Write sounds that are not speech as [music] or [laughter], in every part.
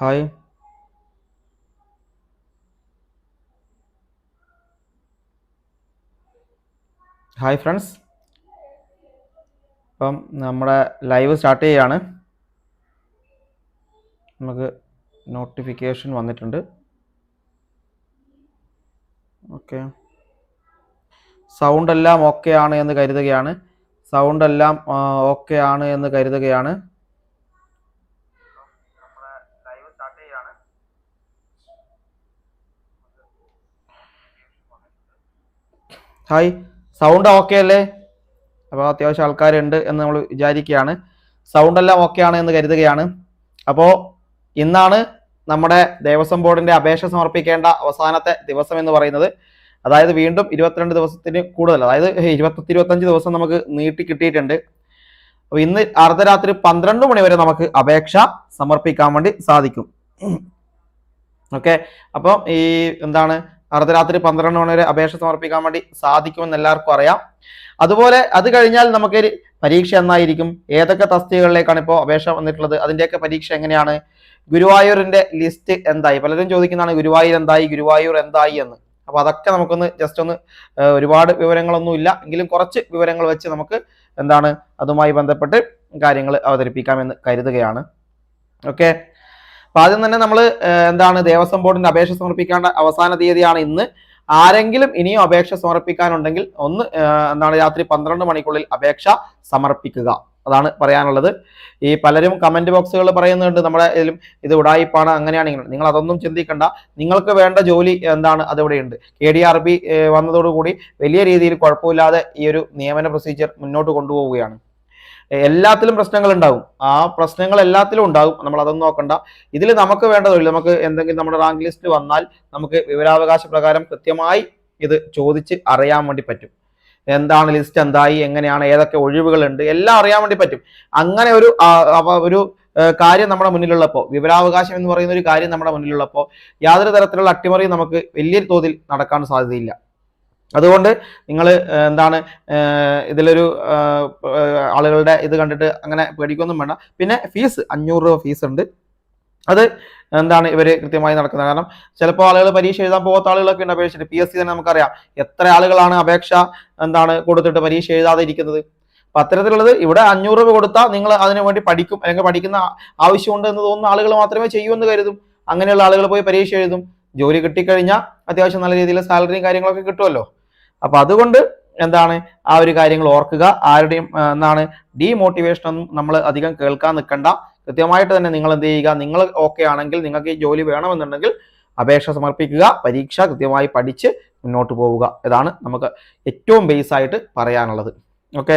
Hi. Hi friends. അപ്പം നമ്മുടെ live start ചെയ്യുകയാണ് നമുക്ക് നോട്ടിഫിക്കേഷൻ വന്നിട്ടുണ്ട്. ഓക്കെ. സൗണ്ട് എല്ലാം ഓക്കെ ആണ് എന്ന് കരുതുകയാണ്. സൗണ്ട് എല്ലാം ഓക്കെ ആണ് എന്ന് കരുതുകയാണ്. ഹായ് സൗണ്ട് ഓക്കെ അല്ലേ? അപ്പോൾ അത്യാവശ്യം ആൾക്കാരുണ്ട് എന്ന് നമ്മൾ വിചാരിക്കുകയാണ്. സൗണ്ട് എല്ലാം ഓക്കെ ആണ് എന്ന് കരുതുകയാണ്. അപ്പോൾ ഇന്നാണ് നമ്മുടെ ദേവസ്വം ബോർഡിന്റെ അപേക്ഷ സമർപ്പിക്കേണ്ട അവസാനത്തെ ദിവസം എന്ന് പറയുന്നത്. അതായത് വീണ്ടും ഇരുപത്തിരണ്ട് ദിവസത്തിന് കൂടുതൽ അതായത് ഇരുപത്തി ഇരുപത്തഞ്ച് ദിവസം നമുക്ക് നീട്ടി കിട്ടിയിട്ടുണ്ട്. അപ്പോൾ ഇന്ന് അർദ്ധരാത്രി പന്ത്രണ്ട് മണി വരെ നമുക്ക് അപേക്ഷ സമർപ്പിക്കാൻ വേണ്ടി സാധിക്കും. [clears throat] ഓക്കെ അപ്പോൾ ഈ എന്താണ് അർദ്ധരാത്രി പന്ത്രണ്ട് മണി വരെ അപേക്ഷ സമർപ്പിക്കാൻ വേണ്ടി സാധിക്കുമെന്ന് എല്ലാവർക്കും അറിയാം. അതുപോലെ അത് കഴിഞ്ഞാൽ നമുക്ക് പരീക്ഷ എന്നായിരിക്കും. ഏതൊക്കെ തസ്തികകളിലേക്കാണ് ഇപ്പോൾ അപേക്ഷ വന്നിട്ടുള്ളത്? അതിന്റെയൊക്കെ പരീക്ഷ എങ്ങനെയാണ്? ഗുരുവായൂരിന്റെ ലിസ്റ്റ് എന്തായി? പലരും ചോദിക്കുന്നതാണ് ഗുരുവായൂർ എന്തായി? ഗുരുവായൂർ എന്തായി എന്ന്. അപ്പോൾ അതൊക്കെ നമുക്കൊന്ന് ജസ്റ്റ് ഒന്ന് ഒരുപാട് വിവരങ്ങളൊന്നും ഇല്ല. എങ്കിലും കുറച്ച് വിവരങ്ങൾ വെച്ച് നമുക്ക് എന്താണ് അതുമായി ബന്ധപ്പെട്ട് കാര്യങ്ങൾ അവതരിപ്പിക്കാമെന്ന് കരുതുകയാണ്. ഓക്കെ? അപ്പൊ ആദ്യം തന്നെ നമ്മൾ എന്താണ് ദേവസ്വം ബോർഡിന്റെ അപേക്ഷ സമർപ്പിക്കേണ്ട അവസാന തീയതിയാണ് ഇന്ന്. ആരെങ്കിലും ഇനിയും അപേക്ഷ സമർപ്പിക്കാനുണ്ടെങ്കിൽ ഒന്ന് എന്താണ് രാത്രി പന്ത്രണ്ട് മണിക്കുള്ളിൽ അപേക്ഷ സമർപ്പിക്കുക. അതാണ് പറയാനുള്ളത്. ഈ പലരും കമന്റ് ബോക്സുകൾ പറയുന്നുണ്ട് നമ്മുടെ ഇതിലും ഇത് ഉടായിപ്പാണ് അങ്ങനെയാണ് ഇങ്ങനെ. നിങ്ങൾ അതൊന്നും ചിന്തിക്കണ്ട. നിങ്ങൾക്ക് വേണ്ട ജോലി എന്താണ് അതിവിടെയുണ്ട് കെ ഡി ആർ ബി വന്നതോടുകൂടി വലിയ രീതിയിൽ കുഴപ്പമില്ലാതെ ഈ ഒരു നിയമന പ്രൊസീജിയർ മുന്നോട്ട് കൊണ്ടുപോവുകയാണ്. എല്ലാത്തിലും പ്രശ്നങ്ങൾ ഉണ്ടാവും ആ പ്രശ്നങ്ങൾ എല്ലാത്തിലും ഉണ്ടാവും. നമ്മൾ അതൊന്നും നോക്കണ്ട. ഇതിൽ നമുക്ക് വേണ്ടതൊഴിൽ നമുക്ക് എന്തെങ്കിലും നമ്മുടെ റാങ്ക് ലിസ്റ്റ് വന്നാൽ നമുക്ക് വിവരാവകാശ പ്രകാരം കൃത്യമായി ഇത് ചോദിച്ച് അറിയാൻ വേണ്ടി പറ്റും. എന്താണ് ലിസ്റ്റ്? എന്തായി? എങ്ങനെയാണ്? ഏതൊക്കെ ഒഴിവുകളുണ്ട്? എല്ലാം അറിയാൻ വേണ്ടി പറ്റും. അങ്ങനെ ഒരു ഒരു കാര്യം നമ്മുടെ മുന്നിലുള്ളപ്പോൾ വിവരാവകാശം എന്ന് പറയുന്ന ഒരു കാര്യം നമ്മുടെ മുന്നിലുള്ളപ്പോൾ യാതൊരു തരത്തിലുള്ള അട്ടിമറിയും നമുക്ക് വലിയ തോതിൽ നടക്കാൻ സാധ്യതയില്ല. അതുകൊണ്ട് നിങ്ങൾ എന്താണ് ഇതിലൊരു ആളുകളുടെ ഇത് കണ്ടിട്ട് അങ്ങനെ പേടിക്കൊന്നും വേണ്ട. പിന്നെ ഫീസ് അഞ്ഞൂറ് രൂപ ഫീസ് ഉണ്ട്. അത് എന്താണ് ഇവർ കൃത്യമായി നടക്കുന്നത്? കാരണം ചിലപ്പോൾ ആളുകൾ പരീക്ഷ എഴുതാൻ പോകാത്ത ആളുകളൊക്കെ ഉണ്ട് അപേക്ഷിച്ചിട്ട് പി എസ് സി തന്നെ നമുക്കറിയാം. എത്ര ആളുകളാണ് അപേക്ഷ എന്താണ് കൊടുത്തിട്ട് പരീക്ഷ എഴുതാതെ ഇരിക്കുന്നത് അപ്പൊ അത്തരത്തിലുള്ളത് ഇവിടെ അഞ്ഞൂറ് രൂപ കൊടുത്താൽ നിങ്ങൾ അതിനു വേണ്ടി പഠിക്കും. അല്ലെങ്കിൽ പഠിക്കുന്ന ആവശ്യമുണ്ട് എന്ന് തോന്നുന്ന ആളുകൾ മാത്രമേ ചെയ്യൂ എന്ന് കരുതും. അങ്ങനെയുള്ള ആളുകൾ പോയി പരീക്ഷ എഴുതും. ജോലി കിട്ടിക്കഴിഞ്ഞാൽ അത്യാവശ്യം നല്ല രീതിയിൽ സാലറിയും കാര്യങ്ങളൊക്കെ കിട്ടുമല്ലോ അപ്പൊ അതുകൊണ്ട് എന്താണ് ആ ഒരു കാര്യങ്ങൾ ഓർക്കുക. ആരുടെയും എന്താണ് ഡീമോട്ടിവേഷൻ ഒന്നും നമ്മൾ അധികം കേൾക്കാൻ നിൽക്കണ്ട. കൃത്യമായിട്ട് തന്നെ നിങ്ങൾ എന്ത് ചെയ്യുക നിങ്ങൾ ഓക്കെ ആണെങ്കിൽ നിങ്ങൾക്ക് ഈ ജോലി വേണമെന്നുണ്ടെങ്കിൽ അപേക്ഷ സമർപ്പിക്കുക പരീക്ഷ കൃത്യമായി പഠിച്ച് മുന്നോട്ട് പോവുക. ഇതാണ് നമുക്ക് ഏറ്റവും ബേസ് ആയിട്ട് പറയാനുള്ളത്. ഓക്കെ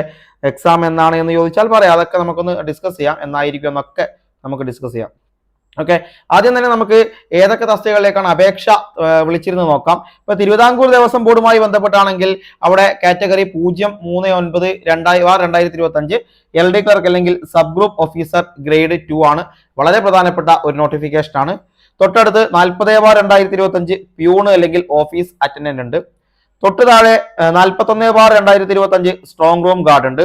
എക്സാം എന്നാണ് എന്ന് ചോദിച്ചാൽ പറയാം. അതൊക്കെ നമുക്കൊന്ന് ഡിസ്കസ് ചെയ്യാം. എന്നായിരിക്കും എന്നൊക്കെ നമുക്ക് ഡിസ്കസ് ചെയ്യാം. ഓക്കെ ആദ്യം തന്നെ നമുക്ക് ഏതൊക്കെ തസ്തികകളിലേക്കാണ് അപേക്ഷ വിളിച്ചിരുന്ന് നോക്കാം. ഇപ്പൊ തിരുവിതാംകൂർ ദേവസ്വം ബോർഡുമായി ബന്ധപ്പെട്ടാണെങ്കിൽ അവിടെ കാറ്റഗറി പൂജ്യം മൂന്ന് ഒൻപത് രണ്ടായി ആറ് രണ്ടായിരത്തി ഇരുപത്തി അഞ്ച് എൽ ഡി ക്ലർക്ക് അല്ലെങ്കിൽ sub group officer grade two ആണ്. വളരെ പ്രധാനപ്പെട്ട ഒരു നോട്ടിഫിക്കേഷൻ ആണ്. തൊട്ടടുത്ത് നാൽപ്പത് ബാർ രണ്ടായിരത്തി ഇരുപത്തി അഞ്ച് പ്യൂണ് അല്ലെങ്കിൽ ഓഫീസ് അറ്റൻഡന്റ് ഉണ്ട്. തൊട്ട് താഴെ നാൽപ്പത്തൊന്ന് ബാർ രണ്ടായിരത്തി ഇരുപത്തി അഞ്ച് സ്ട്രോങ് റൂം ഗാർഡ് ഉണ്ട്.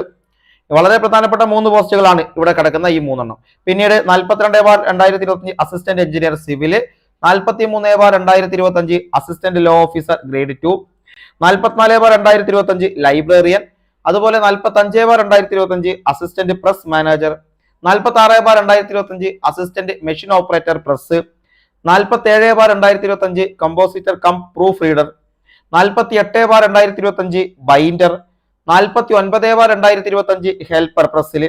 വളരെ പ്രധാനപ്പെട്ട മൂന്ന് പോസ്റ്റുകളാണ് ഇവിടെ കിടക്കുന്ന ഈ മൂന്നെണ്ണം. പിന്നീട് നാൽപ്പത്തിരണ്ട് ബാർ രണ്ടായിരത്തി ഇരുപത്തി അസിസ്റ്റന്റ് എഞ്ചിനീയർ സിവിൽ നാൽപ്പത്തി മൂന്ന് ബാർ രണ്ടായിരത്തി ഇരുപത്തി അഞ്ച് assistant law officer grade two നാൽപ്പത്തിനാല് ബാർ രണ്ടായിരത്തി ഇരുപത്തി അഞ്ച് ലൈബ്രറിയൻ അതുപോലെ നാൽപ്പത്തി അഞ്ച് ബാർ രണ്ടായിരത്തി ഇരുപത്തി അഞ്ച് അസിസ്റ്റന്റ് പ്രസ് മാനേജർ നാൽപ്പത്തി ആറ് ബാർ രണ്ടായിരത്തി ഇരുപത്തി അഞ്ച് അസിസ്റ്റന്റ് മെഷീൻ ഓപ്പറേറ്റർ പ്രസ് നാൽപ്പത്തി ഏഴ് ബാർ രണ്ടായിരത്തി ഇരുപത്തി അഞ്ച് കമ്പോസിറ്റർ കം പ്രൂഫ് റീഡർ നാൽപ്പത്തി എട്ട് ബാർ രണ്ടായിരത്തി ഇരുപത്തി അഞ്ച് ബൈൻഡർ നാൽപ്പത്തി ഒൻപത് ബാർ രണ്ടായിരത്തി ഇരുപത്തി അഞ്ച് ഹെൽപ്പർ പ്രസ്സിൽ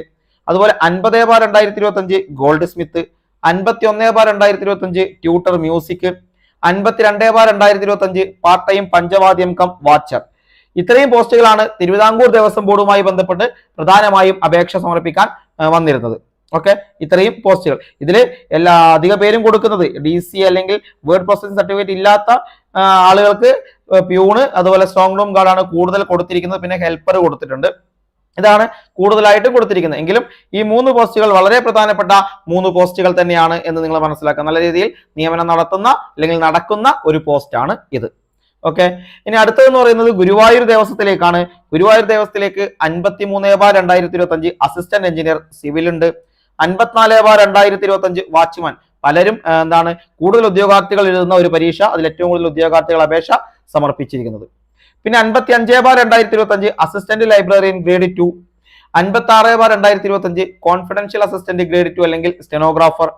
അതുപോലെ അൻപത് ബാർ രണ്ടായിരത്തി ഇരുപത്തി അഞ്ച് ഗോൾഡ് സ്മിത്ത് അൻപത്തി ഒന്ന് ബാർ രണ്ടായിരത്തി ഇരുപത്തി അഞ്ച് ട്യൂട്ടർ മ്യൂസിക് അൻപത്തിരണ്ട് ബാർ രണ്ടായിരത്തി ഇരുപത്തി അഞ്ച് പാർട്ട് ടൈം പഞ്ചവാദ്യം കം വാച്ചർ ഇത്രയും പോസ്റ്റുകളാണ് തിരുവിതാംകൂർ ദേവസ്വം ബോർഡുമായി ബന്ധപ്പെട്ട് പ്രധാനമായും അപേക്ഷ സമർപ്പിക്കാൻ വന്നിരുന്നത്. ഓക്കെ? ഇത്രയും പോസ്റ്റുകൾ. ഇതിൽ എല്ലാ അധിക പേരും കൊടുക്കുന്നത് ഡി സി അല്ലെങ്കിൽ വേർഡ് പ്രോസസ്സിംഗ് സർട്ടിഫിക്കറ്റ് ഇല്ലാത്ത ആളുകൾക്ക് പ്യൂണ് അതുപോലെ സ്ട്രോങ് റൂം ഗാർഡാണ് കൂടുതൽ കൊടുത്തിരിക്കുന്നത്. പിന്നെ ഹെൽപ്പർ കൊടുത്തിട്ടുണ്ട്. ഇതാണ് കൂടുതലായിട്ടും കൊടുത്തിരിക്കുന്നത്. എങ്കിലും ഈ മൂന്ന് പോസ്റ്റുകൾ വളരെ പ്രധാനപ്പെട്ട മൂന്ന് പോസ്റ്റുകൾ തന്നെയാണ് എന്ന് നിങ്ങൾ മനസ്സിലാക്കുക. നല്ല രീതിയിൽ നിയമനം നടത്തുന്ന അല്ലെങ്കിൽ നടക്കുന്ന ഒരു പോസ്റ്റാണ് ഇത്. ഓക്കെ? ഇനി അടുത്തതെന്ന് പറയുന്നത് ഗുരുവായൂർ ദേവസ്വത്തിലേക്കാണ്. ഗുരുവായൂർ ദേവസ്വത്തിലേക്ക് അൻപത്തി മൂന്ന് ബാർ രണ്ടായിരത്തി ഇരുപത്തി അഞ്ച് അസിസ്റ്റന്റ് എഞ്ചിനീയർ സിവിൽ ഉണ്ട് അൻപത്തിനാല് ബാർ രണ്ടായിരത്തി ഇരുപത്തി അഞ്ച് വാച്ച്മാൻ. പലരും എന്താണ് കൂടുതൽ ഉദ്യോഗാർത്ഥികൾ എഴുതുന്ന ഒരു പരീക്ഷ അതിൽ ഏറ്റവും കൂടുതൽ ഉദ്യോഗാർത്ഥികൾ അപേക്ഷ സമർപ്പിച്ചിരിക്കുന്നത്. പിന്നെ അൻപത്തി അഞ്ച് ബാർ രണ്ടായിരത്തി ഇരുപത്തി അഞ്ച് അസിസ്റ്റന്റ് ലൈബ്രറിയൻ ഗ്രേഡ് ടു. അൻപത്തി ആറ് ബാർ രണ്ടായിരത്തി ഇരുപത്തി അഞ്ച് കോൺഫിഡൻഷ്യൽ അസിസ്റ്റന്റ് ഗ്രേഡ് ടു അല്ലെങ്കിൽ സ്റ്റെനോഗ്രാഫർ.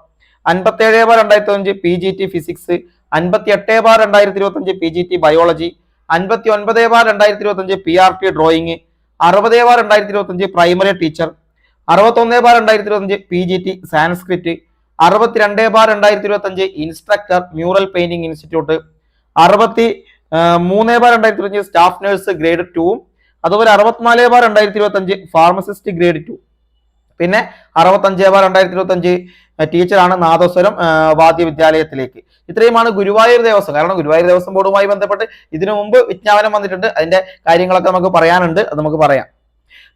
അൻപത്തി ഏഴ് ബാർ രണ്ടായിരത്തി അഞ്ച് പി ജി ടി ഫിസിക്സ്. അൻപത്തി എട്ട് ബാർ രണ്ടായിരത്തി ഇരുപത്തി അഞ്ച് പി ജി ടി ബയോളജി. അൻപത്തി ഒൻപത് ബാർ രണ്ടായിരത്തി ഇരുപത്തി അഞ്ച് പി ആർ ടി ഡ്രോയിങ്. അറുപത് ബാർ രണ്ടായിരത്തി ഇരുപത്തി അഞ്ച് പ്രൈമറി ടീച്ചർ. അറുപത്തൊന്ന് ബാർ രണ്ടായിരത്തി ഇരുപത്തഞ്ച് പി ജി ടി സാൻസ്ക്രിറ്റ് അറുപത്തിരണ്ട് ബാർ രണ്ടായിരത്തി ഇരുപത്തി അഞ്ച് ഇൻസ്ട്രക്ടർ മ്യൂറൽ പെയിന്റിംഗ് ഇൻസ്റ്റിറ്റ്യൂട്ട് അറുപത്തി മൂന്ന് ബാർ രണ്ടായിരത്തി ഇരുപത്തഞ്ച് സ്റ്റാഫ് നഴ്സ് ഗ്രേഡ് ടൂവും അതുപോലെ അറുപത്തിനാല് ബാർ രണ്ടായിരത്തി ഇരുപത്തി അഞ്ച് ഫാർമസിസ്റ്റ് ഗ്രേഡ് ടു പിന്നെ അറുപത്തഞ്ച് ബാർ രണ്ടായിരത്തി ഇരുപത്തി അഞ്ച് ടീച്ചറാണ് നാദസ്വരം വാദ്യ വിദ്യാലയത്തിലേക്ക്. ഇത്രയുമാണ് ഗുരുവായൂർ ദേവസ്വം. കാരണം ഗുരുവായൂർ ദേവസ്വം ബോർഡുമായി ബന്ധപ്പെട്ട് ഇതിനു മുമ്പ് വിജ്ഞാപനം വന്നിട്ടുണ്ട്. അതിന്റെ കാര്യങ്ങളൊക്കെ നമുക്ക് പറയാനുണ്ട്. അത് നമുക്ക് പറയാം.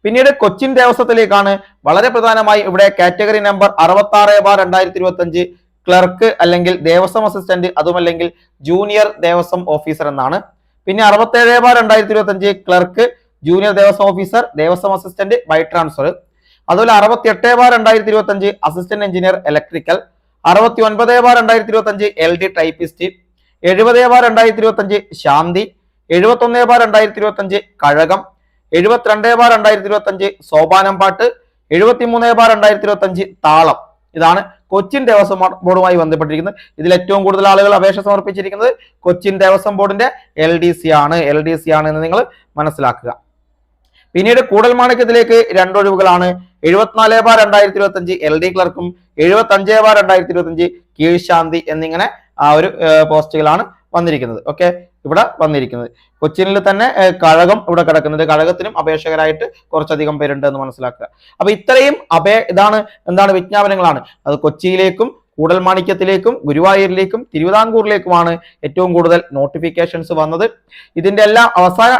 പിന്നീട് കൊച്ചിൻ ദേവസ്വത്തിലേക്കാണ്. വളരെ പ്രധാനമായി ഇവിടെ കാറ്റഗറി നമ്പർ അറുപത്തി ആറ് ബാർ രണ്ടായിരത്തി ഇരുപത്തി അഞ്ച് ക്ലർക്ക് അല്ലെങ്കിൽ ദേവസ്വം അസിസ്റ്റന്റ് അതുമല്ലെങ്കിൽ ജൂനിയർ ദേവസ്വം ഓഫീസർ എന്നാണ്. പിന്നെ അറുപത്തേഴ് ബാർ രണ്ടായിരത്തി ഇരുപത്തി അഞ്ച് clerk junior Devaswom officer Devaswom assistant by transfer. അതുപോലെ അറുപത്തി എട്ട് ബാർ രണ്ടായിരത്തി ഇരുപത്തി അഞ്ച് അസിസ്റ്റന്റ് എഞ്ചിനീയർ ഇലക്ട്രിക്കൽ അറുപത്തി ഒൻപത് ബാർ രണ്ടായിരത്തി ഇരുപത്തി അഞ്ച് എൽ ഡി ടൈപ്പിസ്റ്റ് എഴുപത് ബാർ രണ്ടായിരത്തി ഇരുപത്തി അഞ്ച് ശാന്തി എഴുപത്തി ഒന്ന് ബാർ രണ്ടായിരത്തി ഇരുപത്തി അഞ്ച് കഴകം എഴുപത്തിരണ്ട് ബാർ രണ്ടായിരത്തി ഇരുപത്തി അഞ്ച് സോപാനം പാട്ട് എഴുപത്തി മൂന്ന് ബാർ രണ്ടായിരത്തി ഇരുപത്തി അഞ്ച് താളം. ഇതാണ് കൊച്ചിൻ ദേവസ്വം ബോർഡുമായി ബന്ധപ്പെട്ടിരിക്കുന്നത്. ഇതിൽ ഏറ്റവും കൂടുതൽ ആളുകൾ അപേക്ഷ സമർപ്പിച്ചിരിക്കുന്നത് കൊച്ചിൻ ദേവസ്വം ബോർഡിന്റെ എൽ ഡി സി ആണ്. എൽ ഡി സി ആണ് എന്ന് നിങ്ങൾ മനസ്സിലാക്കുക. പിന്നീട് കൂടൽമാണിക്യത്തിലേക്ക് രണ്ടൊഴിവുകളാണ്. എഴുപത്തിനാല് ബാർ രണ്ടായിരത്തി ഇരുപത്തി അഞ്ച് എൽ ഡി ക്ലർക്കും എഴുപത്തി അഞ്ച് ബാർ രണ്ടായിരത്തി ഇരുപത്തി അഞ്ച് കീഴ്ശാന്തി എന്നിങ്ങനെ ആ ഒരു പോസ്റ്റുകളാണ് വന്നിരിക്കുന്നത്. ഓക്കെ? ഇവിടെ വന്നിരിക്കുന്നത്. കൊച്ചിനിൽ തന്നെ കഴകം ഇവിടെ കിടക്കുന്നുണ്ട് കഴകത്തിനും അപേക്ഷകരായിട്ട് കുറച്ചധികം പേരുണ്ട് എന്ന് മനസ്സിലാക്കുക. അപ്പൊ ഇത്രയും അപേ ഇതാണ് എന്താണ് വിജ്ഞാപനങ്ങളാണ്. അത് കൊച്ചിയിലേക്കും കൂടൽമാണിക്യത്തിലേക്കും ഗുരുവായൂരിലേക്കും തിരുവിതാംകൂറിലേക്കുമാണ് ഏറ്റവും കൂടുതൽ നോട്ടിഫിക്കേഷൻസ് വന്നത്. ഇതിന്റെ എല്ലാം അവസാന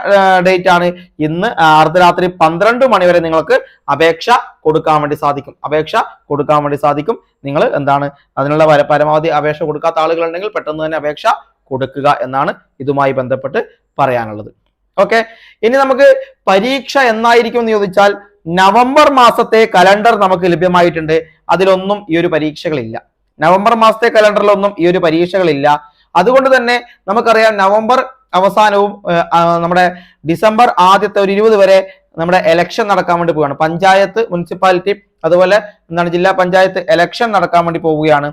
ഡേറ്റ് ആണ്. ഇന്ന് അർദ്ധരാത്രി പന്ത്രണ്ട് മണിവരെ നിങ്ങൾക്ക് അപേക്ഷ കൊടുക്കാൻ വേണ്ടി സാധിക്കും. അപേക്ഷ കൊടുക്കാൻ വേണ്ടി സാധിക്കും. നിങ്ങൾ എന്താണ് അതിനുള്ള പരമാവധി അപേക്ഷ കൊടുക്കാത്ത ആളുകളുണ്ടെങ്കിൽ പെട്ടെന്ന് തന്നെ അപേക്ഷ കൊടുക്കുക എന്നാണ് ഇതുമായി ബന്ധപ്പെട്ട് പറയാനുള്ളത്. ഓക്കെ ഇനി നമുക്ക് പരീക്ഷ എന്നായിരിക്കും എന്ന് ചോദിച്ചാൽ നവംബർ മാസത്തെ കലണ്ടർ നമുക്ക് ലഭ്യമായിട്ടുണ്ട്. അതിലൊന്നും ഈ ഒരു പരീക്ഷകളില്ല. നവംബർ മാസത്തെ കലണ്ടറിലൊന്നും ഈ ഒരു പരീക്ഷകളില്ല. അതുകൊണ്ട് തന്നെ നമുക്കറിയാം നവംബർ അവസാനവും നമ്മുടെ ഡിസംബർ ആദ്യത്തെ ഒരു ഇരുപത് വരെ നമ്മുടെ എലക്ഷൻ നടക്കാൻ വേണ്ടി പോവുകയാണ്. പഞ്ചായത്ത് മുനിസിപ്പാലിറ്റി അതുപോലെ എന്താണ് ജില്ലാ പഞ്ചായത്ത് എലക്ഷൻ നടക്കാൻ വേണ്ടി പോവുകയാണ്.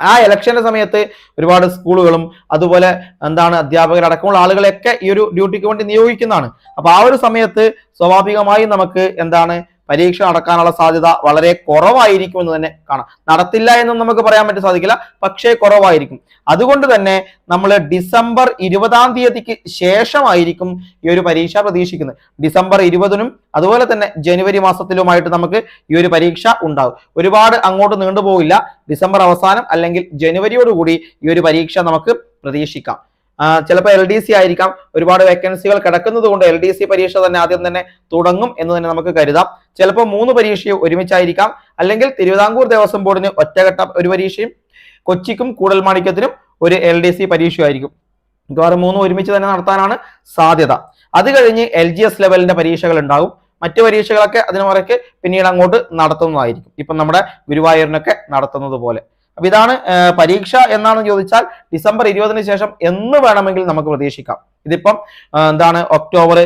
ആ ഇലക്ഷന്റെ സമയത്ത് ഒരുപാട് സ്കൂളുകളും അതുപോലെ എന്താണ് അധ്യാപകരടക്കമുള്ള ആളുകളെയൊക്കെ ഈ ഒരു ഡ്യൂട്ടിക്ക് വേണ്ടി നിയോഗിക്കുന്നതാണ്. അപ്പൊ ആ ഒരു സമയത്ത് സ്വാഭാവികമായും നമുക്ക് എന്താണ് പരീക്ഷ നടക്കാനുള്ള സാധ്യത വളരെ കുറവായിരിക്കും എന്ന് തന്നെ കാണാം. നടത്തില്ല എന്നും നമുക്ക് പറയാൻ പറ്റി സാധിക്കില്ല പക്ഷേ കുറവായിരിക്കും. അതുകൊണ്ട് തന്നെ നമ്മൾ ഡിസംബർ ഇരുപതാം തീയതിക്ക് ശേഷമായിരിക്കും ഈ ഒരു പരീക്ഷ പ്രതീക്ഷിക്കുന്നത്. ഡിസംബർ ഇരുപതിനും അതുപോലെ തന്നെ ജനുവരി മാസത്തിലുമായിട്ട് നമുക്ക് ഈ ഒരു പരീക്ഷ ഉണ്ടാകും ഒരുപാട് അങ്ങോട്ട് നീണ്ടുപോകില്ല. ഡിസംബർ അവസാനം അല്ലെങ്കിൽ ജനുവരിയോടുകൂടി ഈ ഒരു പരീക്ഷ നമുക്ക് പ്രതീക്ഷിക്കാം. ചിലപ്പോൾ എൽ ഡി സി ആയിരിക്കാം. ഒരുപാട് വേക്കൻസികൾ കിടക്കുന്നത് കൊണ്ട് എൽ ഡി സി പരീക്ഷ തന്നെ ആദ്യം തന്നെ തുടങ്ങും എന്ന് തന്നെ നമുക്ക് കരുതാം. ചിലപ്പോൾ മൂന്ന് പരീക്ഷയും ഒരുമിച്ചായിരിക്കാം. അല്ലെങ്കിൽ തിരുവിതാംകൂർ ദേവസ്വം ബോർഡിന് ഒറ്റഘട്ട ഒരു പരീക്ഷയും കൊച്ചിക്കും കൂടൽമാണിക്യത്തിനും ഒരു എൽ ഡി സി പരീക്ഷയായിരിക്കും മിക്കവാറും മൂന്നും ഒരുമിച്ച് തന്നെ നടത്താനാണ് സാധ്യത. അത് കഴിഞ്ഞ് എൽ ജി എസ് ലെവലിന്റെ പരീക്ഷകൾ ഉണ്ടാകും. മറ്റു പരീക്ഷകളൊക്കെ അതിന് പിന്നീട് അങ്ങോട്ട് നടത്തുന്നതായിരിക്കും. ഇപ്പം നമ്മുടെ ഗുരുവായൂരിനൊക്കെ നടത്തുന്നത് പോലെ. അപ്പൊ ഇതാണ് പരീക്ഷ എന്നാണെന്ന് ചോദിച്ചാൽ ഡിസംബർ ഇരുപതിന് ശേഷം എന്ന് വേണമെങ്കിൽ നമുക്ക് പ്രതീക്ഷിക്കാം. ഇതിപ്പം എന്താണ് ഒക്ടോബർ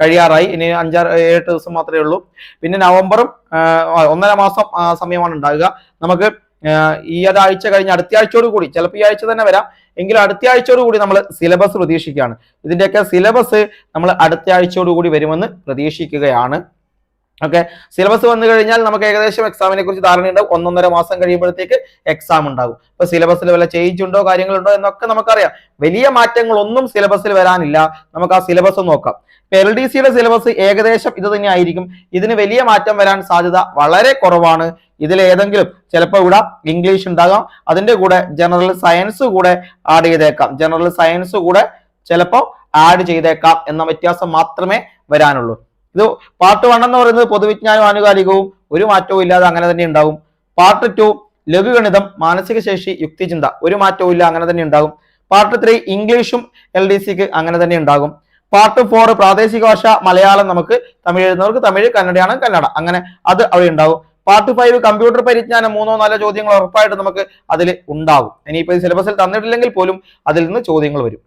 കഴിയാറായി. ഇനി അഞ്ചാറ് ഏഴ് ദിവസം മാത്രമേ ഉള്ളൂ. പിന്നെ നവംബറും ഒന്നര മാസം സമയമാണ് ഉണ്ടാകുക. നമുക്ക് ഈ ഒരാഴ്ച കഴിഞ്ഞ് അടുത്ത ആഴ്ചയോട് കൂടി ചിലപ്പോൾ ഈ ആഴ്ച തന്നെ വരാം. എങ്കിലും അടുത്ത ആഴ്ചയോട് കൂടി നമ്മൾ സിലബസ് പ്രതീക്ഷിക്കുകയാണ്. ഇതിന്റെയൊക്കെ സിലബസ് നമ്മൾ അടുത്ത ആഴ്ചയോട് കൂടി വരുമെന്ന് പ്രതീക്ഷിക്കുകയാണ്. ഓക്കെ സിലബസ് വന്നു കഴിഞ്ഞാൽ നമുക്ക് ഏകദേശം എക്സാമിനെ കുറിച്ച് ധാരണയുണ്ടാവും ഒന്നൊന്നര മാസം കഴിയുമ്പോഴത്തേക്ക് എക്സാം ഉണ്ടാകും. ഇപ്പൊ സിലബസിൽ വല്ല ചേഞ്ച് ഉണ്ടോ കാര്യങ്ങളുണ്ടോ എന്നൊക്കെ നമുക്കറിയാം. വലിയ മാറ്റങ്ങളൊന്നും സിലബസിൽ വരാനില്ല. നമുക്ക് ആ സിലബസ് നോക്കാം. എൽ ഡി സിയുടെ സിലബസ് ഏകദേശം ഇത് തന്നെ ആയിരിക്കും. ഇതിന് വലിയ മാറ്റം വരാൻ സാധ്യത വളരെ കുറവാണ്. ഇതിൽ ഏതെങ്കിലും ചിലപ്പോൾ ഇവിടെ ഇംഗ്ലീഷ് ഉണ്ടാകാം. അതിന്റെ കൂടെ ജനറൽ സയൻസ് കൂടെ ആഡ് ചെയ്തേക്കാം. ജനറൽ സയൻസ് കൂടെ ചിലപ്പോൾ ആഡ് ചെയ്തേക്കാം എന്ന വ്യത്യാസം മാത്രമേ വരാനുള്ളൂ. ഇത് പാർട്ട് വൺ എന്ന് പറയുന്നത് പൊതുവിജ്ഞാനവും ആനുകാലികവും ഒരു മാറ്റവും ഇല്ലാതെ അങ്ങനെ തന്നെ ഉണ്ടാവും പാർട്ട് ടു ലഘുഗണിതം മാനസിക ശേഷി യുക്തിചിന്ത ഒരു മാറ്റവും ഇല്ല അങ്ങനെ തന്നെ ഉണ്ടാകും. പാർട്ട് ത്രീ ഇംഗ്ലീഷും എൽ ഡി സിക്ക് അങ്ങനെ തന്നെ ഉണ്ടാകും. പാർട്ട് ഫോർ പ്രാദേശിക ഭാഷ മലയാളം നമുക്ക് തമിഴ് എഴുതുന്നവർക്ക് തമിഴ് കന്നഡയാണ് കന്നഡ. അങ്ങനെ അത് അവിടെ ഉണ്ടാവും പാർട്ട് ഫൈവ് കമ്പ്യൂട്ടർ പരിജ്ഞാനം മൂന്നോ നാലോ ചോദ്യങ്ങൾ ഉറപ്പായിട്ട് നമുക്ക് അതിൽ ഉണ്ടാവും ഇനിയിപ്പോൾ സിലബസിൽ തന്നിട്ടില്ലെങ്കിൽ പോലും അതിൽ നിന്ന് ചോദ്യങ്ങൾ വരും.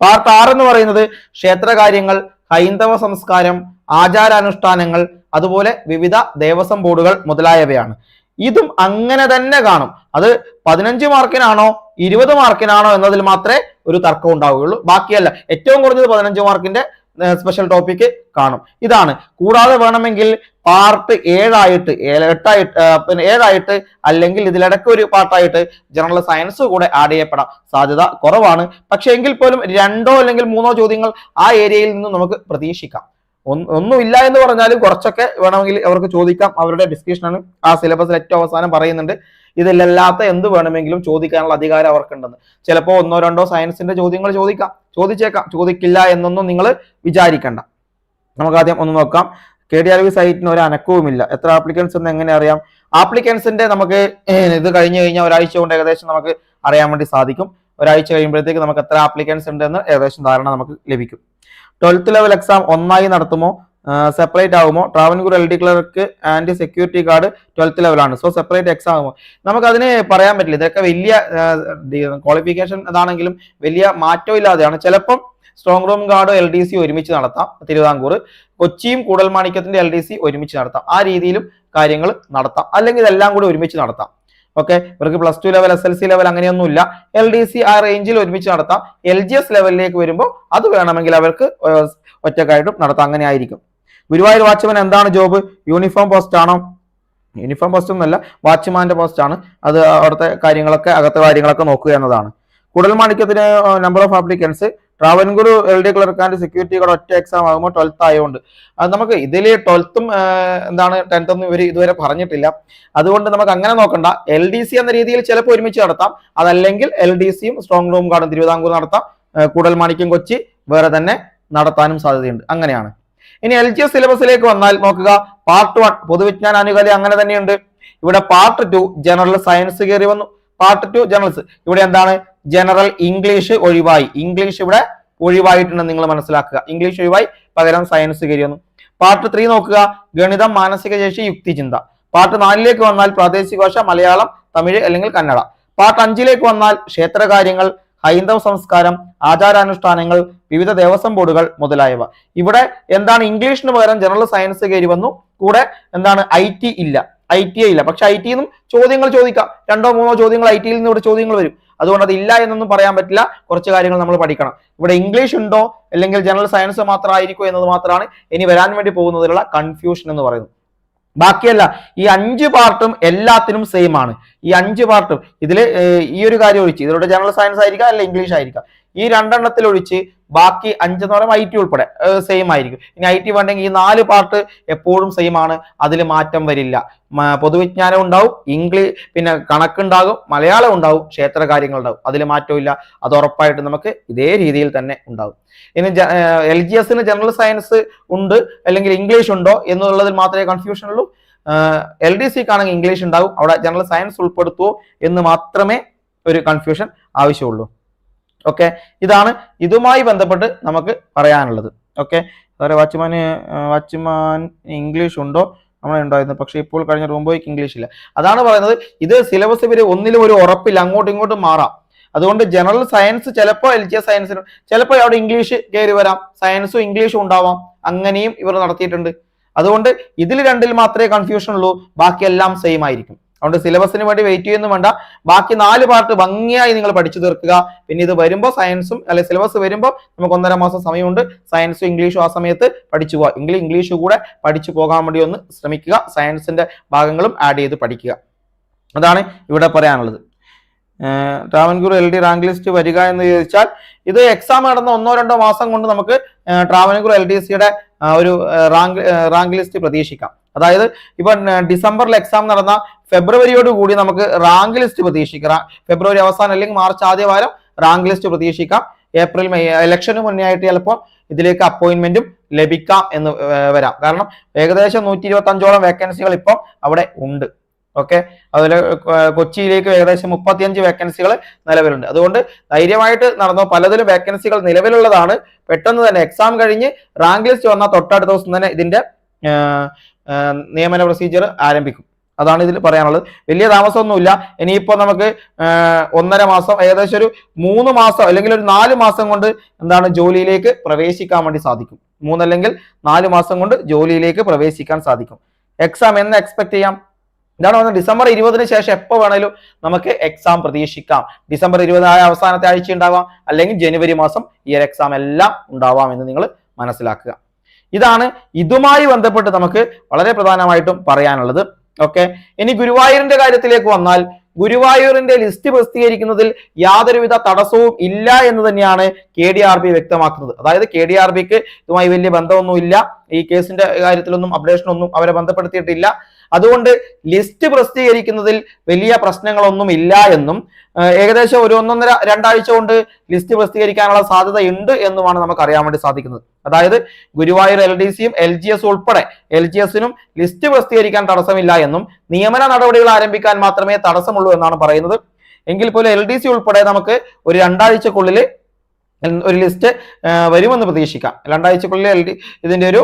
പാർട്ട് ആറ് എന്ന് പറയുന്നത് ക്ഷേത്രകാര്യങ്ങൾ ഹൈന്ദവ സംസ്കാരം ആചാരാനുഷ്ഠാനങ്ങൾ അതുപോലെ വിവിധ ദേവസ്വം ബോർഡുകൾ മുതലായവയാണ്. ഇതും അങ്ങനെ തന്നെ കാണും. അത് പതിനഞ്ച് മാർക്കിനാണോ ഇരുപത് മാർക്കിനാണോ എന്നതിൽ മാത്രമേ ഒരു തർക്കം ഉണ്ടാവുകയുള്ളൂ. ബാക്കിയല്ല ഏറ്റവും കുറഞ്ഞത് പതിനഞ്ച് മാർക്കിന്റെ സ്പെഷ്യൽ ടോപ്പിക് കാണും. ഇതാണ്. കൂടാതെ വേണമെങ്കിൽ പാർട്ട് ഏഴായിട്ട് എട്ടായിട്ട് പിന്നെ ഏഴായിട്ട് അല്ലെങ്കിൽ ഇതിലിടയ്ക്ക് ഒരു പാർട്ടായിട്ട് ജനറൽ സയൻസ് കൂടെ ആഡ് ചെയ്യപ്പെടാം. സാധ്യത കുറവാണ്. പക്ഷേ എങ്കിൽ പോലും രണ്ടോ അല്ലെങ്കിൽ മൂന്നോ ചോദ്യങ്ങൾ ആ ഏരിയയിൽ നിന്ന് നമുക്ക് പ്രതീക്ഷിക്കാം. ഒന്നുമില്ല എന്ന് പറഞ്ഞാലും കുറച്ചൊക്കെ വേണമെങ്കിൽ അവർക്ക് ചോദിക്കാം. അവരുടെ ഡിസ്ക്രിപ്ഷനാണ് ആ സിലബസിൽ ഏറ്റവും അവസാനം പറയുന്നുണ്ട് ഇതിലല്ലാത്ത എന്ത് വേണമെങ്കിലും ചോദിക്കാനുള്ള അധികാരം അവർക്കുണ്ടെന്ന്. ചിലപ്പോൾ ഒന്നോ രണ്ടോ സയൻസിന്റെ ചോദ്യങ്ങൾ ചോദിക്കാം ചോദിച്ചേക്കാം. ചോദിക്കില്ല എന്നൊന്നും നിങ്ങൾ വിചാരിക്കണ്ട. നമുക്ക് ആദ്യം ഒന്ന് നോക്കാം. കെ ഡി ആർ വി സൈറ്റിന് ഒരു അനക്കവുമില്ല എത്ര ആപ്ലിക്കൻസ് എന്ന് എങ്ങനെ അറിയാം? ആപ്ലിക്കൻസിന്റെ നമുക്ക് ഇത് കഴിഞ്ഞു കഴിഞ്ഞാൽ ഒരാഴ്ച കൊണ്ട് ഏകദേശം നമുക്ക് അറിയാൻ വേണ്ടി സാധിക്കും. ഒരാഴ്ച കഴിയുമ്പോഴത്തേക്ക് നമുക്ക് എത്ര ആപ്ലിക്കൻസ് ഉണ്ടെന്ന് ഏകദേശം ധാരണ നമുക്ക് ലഭിക്കും. ട്വൽത്ത് ലെവൽ എക്സാം ഒന്നായി നടത്തുമോ? സെപ്പറേറ്റ് ആകുമോ Travancore L D clerk and security guard twelfth ലെവലാണ് സോ സെപ്പറേറ്റ് എക്സാം ആകുമോ നമുക്ക് അതിന് പറയാൻ പറ്റില്ല. ഇതൊക്കെ വലിയ ക്വാളിഫിക്കേഷൻ അതാണെങ്കിലും വലിയ മാറ്റം ഇല്ലാതെയാണ്. ചിലപ്പം strong room guard L D C ഒരുമിച്ച് നടത്താം. തിരുവിതാംകൂർ കൊച്ചിയും കൂടൽമാണിക്യത്തിന്റെ എൽ ഡി സി ഒരുമിച്ച് നടത്താം. ആ രീതിയിലും കാര്യങ്ങൾ നടത്താം. അല്ലെങ്കിൽ ഇതെല്ലാം കൂടി ഒരുമിച്ച് നടത്താം. ഓക്കെ ഇവർക്ക് plus two level S L C level അങ്ങനെയൊന്നുമില്ല. എൽ ഡി സി ആ റേഞ്ചിൽ ഒരുമിച്ച് നടത്താം. എൽ ജി എസ് ലെവലിലേക്ക് വരുമ്പോൾ അത് വേണമെങ്കിൽ അവർക്ക് ഒറ്റക്കായിട്ടും നടത്താം. അങ്ങനെ ആയിരിക്കും. ഗുരുവായൂർ വാച്ച്മാൻ എന്താണ് ജോബ് യൂണിഫോം പോസ്റ്റ് ആണോ? യൂണിഫോം പോസ്റ്റ് ഒന്നല്ല വാച്ച്മാന്റെ പോസ്റ്റ് ആണ്. അത് അവിടുത്തെ കാര്യങ്ങളൊക്കെ അകത്തെ കാര്യങ്ങളൊക്കെ നോക്കുക എന്നതാണ്. കുടൽമാണിക്യത്തിന് number of applicants Travancore L D ക്ലർക്കാന്റെ security കൂടെ ഒറ്റ എക്സാം ആകുമ്പോൾ ട്വൽത്ത് ആയതുകൊണ്ട് അത് നമുക്ക് ഇതിൽ ട്വൽത്തും എന്താണ് ടെൻത്തും ഇവർ ഇതുവരെ പറഞ്ഞിട്ടില്ല. അതുകൊണ്ട് നമുക്ക് അങ്ങനെ നോക്കണ്ട. എൽ ഡി സി എന്ന രീതിയിൽ ചിലപ്പോൾ ഒരുമിച്ച് നടത്താം. അതല്ലെങ്കിൽ എൽ ഡി സിയും സ്ട്രോങ് റൂം ഗാർഡും തിരുവിതാംകൂർ നടത്താം. കൂടൽമാണിക്യം കൊച്ചി വേറെ തന്നെ നടത്താനും സാധ്യതയുണ്ട്. അങ്ങനെയാണ്. ഇനി എൽ ജി എസ് സിലബസിലേക്ക് വന്നാൽ നോക്കുക. പാർട്ട് വൺ പൊതുവിജ്ഞാന ആനുകൂല്യം അങ്ങനെ തന്നെയുണ്ട്. ഇവിടെ പാർട്ട് ടു ജനറൽ സയൻസ് കയറി വന്നു. പാർട്ട് ടു ജനറൽസ് ഇവിടെ എന്താണ്? ജനറൽ ഇംഗ്ലീഷ് ഒഴിവായി. ഇംഗ്ലീഷ് ഇവിടെ ഒഴിവായിട്ടുണ്ട് നിങ്ങൾ മനസ്സിലാക്കുക. ഇംഗ്ലീഷ് ഒഴിവായി. പകരം സയൻസ് കയറിയൊന്നും പാർട്ട് ത്രീ നോക്കുക. ഗണിതം മാനസിക ശേഷി യുക്തിചിന്ത. പാർട്ട് നാലിലേക്ക് വന്നാൽ പ്രാദേശിക ഭാഷ മലയാളം തമിഴ് അല്ലെങ്കിൽ കന്നഡ. പാർട്ട് അഞ്ചിലേക്ക് വന്നാൽ ക്ഷേത്രകാര്യങ്ങൾ ഹൈന്ദവ സംസ്കാരം ആചാരാനുഷ്ഠാനങ്ങൾ വിവിധ ദേവസ്വം ബോർഡുകൾ മുതലായവ. ഇവിടെ എന്താണ് ഇംഗ്ലീഷിന് പകരം ജനറൽ സയൻസ് കയറി വന്നു. കൂടെ എന്താണ് ഐ ടി ഇല്ല. ഐ ടി ഇല്ല. പക്ഷെ ഐ നിന്നും ചോദ്യങ്ങൾ ചോദിക്കാം. രണ്ടോ മൂന്നോ ചോദ്യങ്ങൾ ഐ ടിയിൽ നിന്ന് ഇവിടെ ചോദ്യങ്ങൾ വരും. അതുകൊണ്ട് അത് ഇല്ല എന്നൊന്നും പറയാൻ പറ്റില്ല. കുറച്ച് കാര്യങ്ങൾ നമ്മൾ പഠിക്കണം. ഇവിടെ ഇംഗ്ലീഷ് ഉണ്ടോ? അല്ലെങ്കിൽ ജനറൽ സയൻസ് മാത്രമായിരിക്കോ എന്നത് മാത്രമാണ് ഇനി വരാൻ വേണ്ടി പോകുന്നതിലുള്ള കൺഫ്യൂഷൻ എന്ന് പറയുന്നത്. ബാക്കിയല്ല ഈ അഞ്ച് പാർട്ടും എല്ലാത്തിനും സെയിം ആണ്. ഈ അഞ്ച് പാർട്ടും ഇതിൽ ഈ ഒരു കാര്യം ഒഴിച്ച് ഇതിലൂടെ ജനറൽ സയൻസ് ആയിരിക്കാം അല്ല ഇംഗ്ലീഷ് ആയിരിക്കാം. ഈ രണ്ടെണ്ണത്തിൽ ഒഴിച്ച് ബാക്കി അഞ്ചെന്ന് പറയുമ്പോൾ ഐ ടി ഉൾപ്പെടെ സെയിം ആയിരിക്കും. ഇനി ഐ ടി വേണ്ടെങ്കിൽ ഈ നാല് പാർട്ട് എപ്പോഴും സെയിം ആണ്. അതിൽ മാറ്റം വരില്ല. പൊതുവിജ്ഞാനം ഉണ്ടാവും ഇംഗ്ലീഷ് പിന്നെ കണക്കുണ്ടാകും മലയാളം ഉണ്ടാവും ക്ഷേത്ര കാര്യങ്ങൾ ഉണ്ടാവും. അതിൽ മാറ്റമില്ല അത് ഉറപ്പായിട്ട് നമുക്ക് ഇതേ രീതിയിൽ തന്നെ ഉണ്ടാവും. ഇനി എൽ ജി എസിന് ജനറൽ സയൻസ് ഉണ്ട് അല്ലെങ്കിൽ ഇംഗ്ലീഷ് ഉണ്ടോ എന്നുള്ളതിൽ മാത്രമേ കൺഫ്യൂഷൻ ഉള്ളൂ. എൽ ഡി സിക്ക് ആണെങ്കിൽ ഇംഗ്ലീഷ് ഉണ്ടാവും. അവിടെ ജനറൽ സയൻസ് ഉൾപ്പെടുത്തുമോ എന്ന് മാത്രമേ ഒരു കൺഫ്യൂഷൻ ആവശ്യമുള്ളൂ. ഓക്കെ ഇതാണ് ഇതുമായി ബന്ധപ്പെട്ട് നമുക്ക് പറയാനുള്ളത്. ഓക്കെ അതുപോലെ വാച്ച്മാന് വാച്ച്മാൻ ഇംഗ്ലീഷ് ഉണ്ടോ? നമ്മളെ ഉണ്ടായിരുന്നു. പക്ഷേ ഇപ്പോൾ കഴിഞ്ഞ റൂംബോയ്ക്ക് ഇംഗ്ലീഷ് ഇല്ല. അതാണ് പറയുന്നത് ഇത് സിലബസ് ഇവർ ഒന്നിലും ഒരു ഉറപ്പില്ല. അങ്ങോട്ടും ഇങ്ങോട്ടും മാറാം. അതുകൊണ്ട് ജനറൽ സയൻസ് ചിലപ്പോൾ എൽ ജി എസ് സയൻസിന് ചിലപ്പോൾ അവിടെ ഇംഗ്ലീഷ് കയറി വരാം. സയൻസും ഇംഗ്ലീഷും ഉണ്ടാവാം. അങ്ങനെയും ഇവർ നടത്തിയിട്ടുണ്ട്. അതുകൊണ്ട് ഇതിൽ രണ്ടിൽ മാത്രമേ കൺഫ്യൂഷൻ ഉള്ളൂ. ബാക്കിയെല്ലാം സെയിം ആയിരിക്കും. അതുകൊണ്ട് സിലബസിന് വേണ്ടി വെയിറ്റ് ചെയ്യുന്നു വേണ്ട. ബാക്കി നാല് പാർട്ട് ഭംഗിയായി നിങ്ങൾ പഠിച്ചു തീർക്കുക. പിന്നെ ഇത് വരുമ്പോൾ സയൻസും അല്ലെ സിലബസ് വരുമ്പോൾ നമുക്ക് ഒന്നര മാസം സമയമുണ്ട്. സയൻസും ഇംഗ്ലീഷും ആ സമയത്ത് പഠിച്ചു പോവാം. ഇംഗ്ലീഷ് ഇംഗ്ലീഷ് കൂടെ പഠിച്ചു പോകാൻ വേണ്ടി ഒന്ന് ശ്രമിക്കുക. സയൻസിന്റെ ഭാഗങ്ങളും ആഡ് ചെയ്ത് പഠിക്കുക. അതാണ് ഇവിടെ പറയാനുള്ളത്. Travancore L D rank list വരിക എന്ന് ചോദിച്ചാൽ ഇത് എക്സാം നടന്ന ഒന്നോ രണ്ടോ മാസം കൊണ്ട് നമുക്ക് ട്രാവൻകൂർ എൽ ഡി സിയുടെ ഒരു റാങ്ക് റാങ്ക് ലിസ്റ്റ് പ്രതീക്ഷിക്കാം. അതായത് ഇപ്പൊ ഡിസംബറിൽ എക്സാം നടന്ന ഫെബ്രുവരിയോട് കൂടി നമുക്ക് റാങ്ക് ലിസ്റ്റ് പ്രതീക്ഷിക്കാം. ഫെബ്രുവരി അവസാനം അല്ലെങ്കിൽ മാർച്ച് ആദ്യ വാരം റാങ്ക് ലിസ്റ്റ് പ്രതീക്ഷിക്കാം. ഏപ്രിൽ മെയ് ഇലക്ഷന് മുന്നേ ആയിട്ട് ചിലപ്പോൾ ഇതിലേക്ക് അപ്പോയിന്റ്മെന്റും ലഭിക്കാം എന്ന് വരാം. കാരണം ഏകദേശം നൂറ്റി ഇരുപത്തി അഞ്ചോളം വേക്കൻസികൾ ഇപ്പം അവിടെ ഉണ്ട്. ഓക്കെ അതുപോലെ കൊച്ചിയിലേക്ക് ഏകദേശം മുപ്പത്തിയഞ്ച് വേക്കൻസികൾ നിലവിലുണ്ട്. അതുകൊണ്ട് ധൈര്യമായിട്ട് നടന്നോ പലതിലും വേക്കൻസികൾ നിലവിലുള്ളതാണ്. പെട്ടെന്ന് തന്നെ എക്സാം കഴിഞ്ഞ് റാങ്ക് ലിസ്റ്റ് വന്നാൽ തൊട്ടടുത്ത ദിവസം തന്നെ ഇതിന്റെ നിയമന പ്രൊസീജിയർ ആരംഭിക്കും. അതാണ് ഇതിൽ പറയാനുള്ളത്. വലിയ താമസമൊന്നുമില്ല. ഇനിയിപ്പോൾ നമുക്ക് ഒന്നര മാസം ഏകദേശം ഒരു മൂന്ന് മാസം അല്ലെങ്കിൽ ഒരു നാല് മാസം കൊണ്ട് എന്താണ് ജോലിയിലേക്ക് പ്രവേശിക്കാൻ വേണ്ടി സാധിക്കും. മൂന്നല്ലെങ്കിൽ നാല് മാസം കൊണ്ട് ജോലിയിലേക്ക് പ്രവേശിക്കാൻ സാധിക്കും. എക്സാം എന്ന് എക്സ്പെക്ട് ചെയ്യാം. ഇതാണ് പറഞ്ഞത്. ഡിസംബർ ഇരുപതിന് ശേഷം എപ്പോൾ വേണേലും നമുക്ക് എക്സാം പ്രതീക്ഷിക്കാം. ഡിസംബർ ഇരുപതായ അവസാനത്തെ ആഴ്ച ഉണ്ടാവാം. അല്ലെങ്കിൽ ജനുവരി മാസം ഈ ഒരു എക്സാം എല്ലാം ഉണ്ടാവാം എന്ന് നിങ്ങൾ മനസ്സിലാക്കുക. ഇതാണ് ഇതുമായി ബന്ധപ്പെട്ട് നമുക്ക് വളരെ പ്രധാനമായിട്ടും പറയാനുള്ളത്. ഓക്കെ ഇനി ഗുരുവായൂരിന്റെ കാര്യത്തിലേക്ക് വന്നാൽ ഗുരുവായൂരിന്റെ ലിസ്റ്റ് പ്രസിദ്ധീകരിക്കുന്നതിൽ യാതൊരുവിധ തടസ്സവും ഇല്ല എന്ന് തന്നെയാണ് കെ ഡി ആർ ബി വ്യക്തമാക്കുന്നത്. അതായത് കെ ഡി ആർ ബിക്ക് ഇതുമായി വലിയ ബന്ധമൊന്നുമില്ല. ഈ കേസിന്റെ കാര്യത്തിലൊന്നും അപ്ഡേഷൻ ഒന്നും അവരെ ബന്ധപ്പെടുത്തിയിട്ടില്ല. അതുകൊണ്ട് ലിസ്റ്റ് പ്രസിദ്ധീകരിക്കുന്നതിൽ വലിയ പ്രശ്നങ്ങളൊന്നും ഇല്ല എന്നും ഏകദേശം ഒരു ഒന്നൊന്നര രണ്ടാഴ്ച കൊണ്ട് ലിസ്റ്റ് പ്രസിദ്ധീകരിക്കാനുള്ള സാധ്യത ഉണ്ട് എന്നുമാണ് നമുക്ക് അറിയാൻ വേണ്ടി സാധിക്കുന്നത്. അതായത് ഗുരുവായൂർ എൽ ഡി സിയും എൽ ജി എസ് ഉൾപ്പെടെ എൽ ജി എസിനും ലിസ്റ്റ് പ്രസിദ്ധീകരിക്കാൻ തടസ്സമില്ല എന്നും നിയമന നടപടികൾ ആരംഭിക്കാൻ മാത്രമേ തടസ്സമുള്ളൂ എന്നാണ് പറയുന്നത്. എങ്കിൽ പോലും എൽ ഡി സി ഉൾപ്പെടെ നമുക്ക് ഒരു രണ്ടാഴ്ചക്കുള്ളിൽ ഒരു ലിസ്റ്റ് വരുമെന്ന് പ്രതീക്ഷിക്കാം. രണ്ടാഴ്ചക്കുള്ളിൽ എൽ ഡി ഇതിന്റെ ഒരു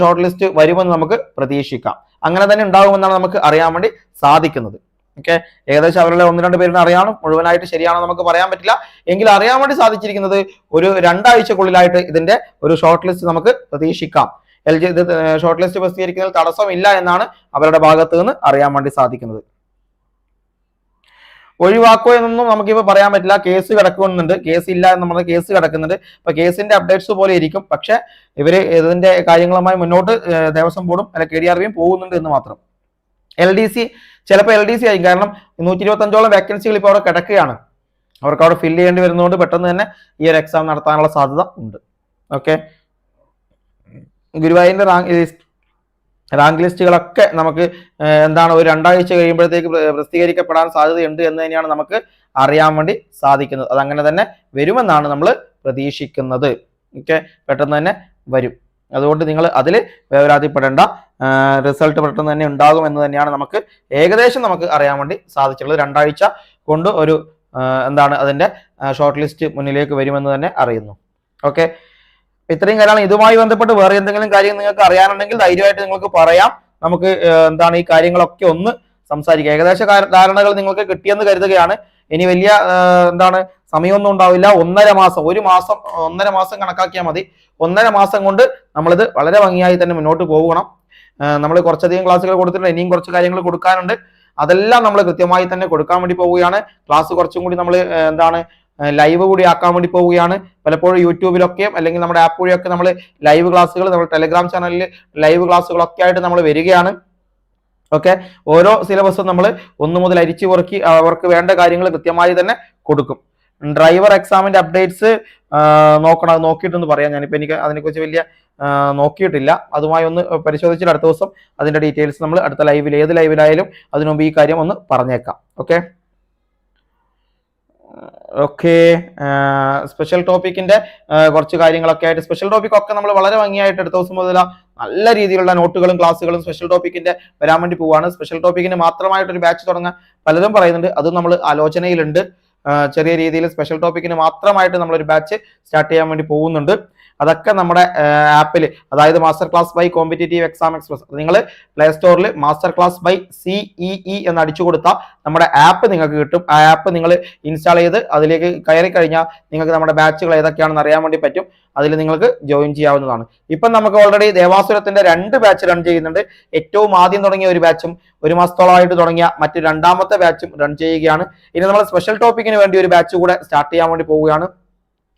ഷോർട്ട് ലിസ്റ്റ് വരുമെന്ന് നമുക്ക് പ്രതീക്ഷിക്കാം. അങ്ങനെ തന്നെ ഉണ്ടാകുമെന്നാണ് നമുക്ക് അറിയാൻ വേണ്ടി സാധിക്കുന്നത്. ഓക്കെ ഏകദേശം അവരുടെ ഒന്ന് രണ്ട് പേരിനെ അറിയാനും മുഴുവനായിട്ട് ശരിയാണോ നമുക്ക് പറയാൻ പറ്റില്ല. എങ്കിൽ അറിയാൻ വേണ്ടി സാധിച്ചിരിക്കുന്നത് ഒരു രണ്ടാഴ്ചക്കുള്ളിലായിട്ട് ഇതിന്റെ ഒരു ഷോർട്ട് ലിസ്റ്റ് നമുക്ക് പ്രതീക്ഷിക്കാം. എൽ ജി ഇത് ഷോർട്ട് ലിസ്റ്റ് പ്രസിദ്ധീകരിക്കുന്നതിൽ തടസ്സമില്ല എന്നാണ് അവരുടെ ഭാഗത്ത് നിന്ന് അറിയാൻ വേണ്ടി സാധിക്കുന്നത്. ഒഴിവാക്കോ എന്നൊന്നും നമുക്കിപ്പോൾ പറയാൻ പറ്റില്ല. കേസ് കിടക്കുന്നുണ്ട്. കേസ് ഇല്ല എന്ന് നമ്മുടെ കേസ് കിടക്കുന്നുണ്ട്. അപ്പൊ കേസിന്റെ അപ്ഡേറ്റ്സ് പോലെ ഇരിക്കും. പക്ഷെ ഇവർ ഇതിന്റെ കാര്യങ്ങളുമായി മുന്നോട്ട് ദേവസ്വം ബോർഡും അല്ല കെ ഡി ആർ ബിയും പോകുന്നുണ്ട് എന്ന് മാത്രം. എൽ ഡി സി ചിലപ്പോൾ എൽ ഡി സി ആയിരിക്കും. കാരണം നൂറ്റി ഇരുപത്തഞ്ചോളം വേക്കൻസികൾ ഇപ്പോൾ അവിടെ കിടക്കുകയാണ്. അവർക്ക് അവിടെ ഫില്ല് ചെയ്യേണ്ടി വരുന്നതുകൊണ്ട് പെട്ടെന്ന് തന്നെ ഈ ഒരു എക്സാം നടത്താനുള്ള സാധ്യത ഉണ്ട്. ഓക്കെ ഗുരുവായൂരിന്റെ റാങ്ക് റാങ്ക് ലിസ്റ്റുകളൊക്കെ നമുക്ക് എന്താണ് ഒരു രണ്ടാഴ്ച കഴിയുമ്പോഴത്തേക്ക് പ്ര- പ്രസിദ്ധീകരിക്കപ്പെടാൻ സാധ്യതയുണ്ട് എന്ന് തന്നെയാണ് നമുക്ക് അറിയാൻ വേണ്ടി സാധിക്കുന്നത്. അതങ്ങനെ തന്നെ വരുമെന്നാണ് നമ്മൾ പ്രതീക്ഷിക്കുന്നത്. ഓക്കെ? പെട്ടെന്ന് തന്നെ വരും. അതുകൊണ്ട് നിങ്ങൾ അതിൽ വേവലാതിപ്പെടേണ്ട. റിസൾട്ട് പെട്ടെന്ന് തന്നെ ഉണ്ടാകും എന്ന് തന്നെയാണ് നമുക്ക് ഏകദേശം നമുക്ക് അറിയാൻ വേണ്ടി സാധിച്ചിട്ടുള്ളത്. രണ്ടാഴ്ച കൊണ്ട് ഒരു എന്താണ് അതിന്റെ ഷോർട്ട് ലിസ്റ്റ് മുന്നിലേക്ക് വരുമെന്ന് തന്നെ അറിയുന്നു. ഓക്കെ? ഇത്രയും കാര്യമാണ് ഇതുമായി ബന്ധപ്പെട്ട് വേറെ എന്തെങ്കിലും കാര്യം നിങ്ങൾക്ക് അറിയാനുണ്ടെങ്കിൽ ധൈര്യമായിട്ട് നിങ്ങൾക്ക് പറയാം. നമുക്ക് എന്താണ് ഈ കാര്യങ്ങളൊക്കെ ഒന്ന് സംസാരിക്കാം. ഏകദേശ ധാരണകൾ നിങ്ങൾക്ക് കിട്ടിയെന്ന് കരുതുകയാണ്. ഇനി വലിയ എന്താണ് സമയമൊന്നും ഉണ്ടാവില്ല. ഒന്നര മാസം ഒരു മാസം ഒന്നര മാസം കണക്കാക്കിയാൽ മതി. ഒന്നര മാസം കൊണ്ട് നമ്മളിത് വളരെ ഭംഗിയായി തന്നെ മുന്നോട്ട് പോകണം. നമ്മൾ കുറച്ചധികം ക്ലാസ്സുകൾ കൊടുത്തിട്ടുണ്ട്. ഇനിയും കുറച്ച് കാര്യങ്ങൾ കൊടുക്കാനുണ്ട്. അതെല്ലാം നമ്മൾ കൃത്യമായി തന്നെ കൊടുക്കാൻ വേണ്ടി പോവുകയാണ്. ക്ലാസ് കുറച്ചും കൂടി നമ്മൾ എന്താണ് ലൈവ് കൂടി ആക്കാൻ വേണ്ടി പോവുകയാണ്. പലപ്പോഴും യൂട്യൂബിലൊക്കെ അല്ലെങ്കിൽ നമ്മുടെ ആപ്പ് വഴിയൊക്കെ നമ്മൾ ലൈവ് ക്ലാസ്സുകൾ നമ്മൾ ടെലിഗ്രാം ചാനലിൽ ലൈവ് ക്ലാസ്സുകളൊക്കെ ആയിട്ട് നമ്മൾ വരികയാണ്. ഓക്കെ ഓരോ സിലബസും നമ്മൾ ഒന്ന് മുതൽ അരിച്ചു പൊറുക്കി അവർക്ക് വേണ്ട കാര്യങ്ങൾ കൃത്യമായി തന്നെ കൊടുക്കും. ഡ്രൈവർ എക്സാമിന്റെ അപ്ഡേറ്റ്സ് നോക്കണം. അത് നോക്കിയിട്ടൊന്ന് പറയാം. ഞാനിപ്പോൾ എനിക്ക് അതിനെക്കുറിച്ച് വലിയ നോക്കിയിട്ടില്ല. അതുമായി ഒന്ന് പരിശോധിച്ചിട്ട് അടുത്ത ദിവസം അതിന്റെ ഡീറ്റെയിൽസ് നമ്മൾ അടുത്ത ലൈവിൽ ഏത് ലൈവിലായാലും അതിനുമുമ്പ് ഈ കാര്യം ഒന്ന് പറഞ്ഞേക്കാം. ഓക്കെ ഓക്കെ സ്പെഷ്യൽ ടോപ്പിക്കിന്റെ കുറച്ച് കാര്യങ്ങളൊക്കെ ആയിട്ട് സ്പെഷ്യൽ ടോപ്പിക് ഒക്കെ നമ്മൾ വളരെ ഭംഗിയായിട്ട് അടുത്ത ദിവസം മുതൽ നല്ല രീതിയിലുള്ള നോട്ടുകളും ക്ലാസ്സുകളും സ്പെഷ്യൽ ടോപ്പിക്കിന്റെ വരാൻ വേണ്ടി പോവാണ്. സ്പെഷ്യൽ ടോപ്പിക്കിന് മാത്രമായിട്ട് ഒരു ബാച്ച് തുടങ്ങാൻ പലരും പറയുന്നുണ്ട്. അതും നമ്മൾ ആലോചനയിലുണ്ട്. ചെറിയ രീതിയിൽ സ്പെഷ്യൽ ടോപ്പിക്കിന് മാത്രമായിട്ട് നമ്മളൊരു ബാച്ച് സ്റ്റാർട്ട് ചെയ്യാൻ വേണ്ടി പോകുന്നുണ്ട്. അതൊക്കെ നമ്മുടെ ആപ്പിൽ അതായത് master class by competitive exam express നിങ്ങൾ പ്ലേ സ്റ്റോറിൽ master class by C E E എന്ന് അടിച്ചു കൊടുത്താൽ നമ്മുടെ ആപ്പ് നിങ്ങൾക്ക് കിട്ടും. ആ ആപ്പ് നിങ്ങൾ ഇൻസ്റ്റാൾ ചെയ്ത് അതിലേക്ക് കയറി കഴിഞ്ഞാൽ നിങ്ങൾക്ക് നമ്മുടെ ബാച്ചുകൾ ഏതൊക്കെയാണെന്ന് അറിയാൻ വേണ്ടി പറ്റും. അതിൽ നിങ്ങൾക്ക് ജോയിൻ ചെയ്യാവുന്നതാണ്. ഇപ്പം നമുക്ക് ഓൾറെഡി ദേവാസുരത്തിന്റെ രണ്ട് ബാച്ച് റൺ ചെയ്യുന്നുണ്ട്. ഏറ്റവും ആദ്യം തുടങ്ങിയ ഒരു ബാച്ചും ഒരു മാസത്തോളമായിട്ട് തുടങ്ങിയ മറ്റു രണ്ടാമത്തെ ബാച്ചും റൺ ചെയ്യുകയാണ്. ഇനി നമ്മൾ സ്പെഷ്യൽ ടോപ്പിക്കിന് വേണ്ടി ഒരു ബാച്ച് കൂടെ സ്റ്റാർട്ട് ചെയ്യാൻ വേണ്ടി പോവുകയാണ്.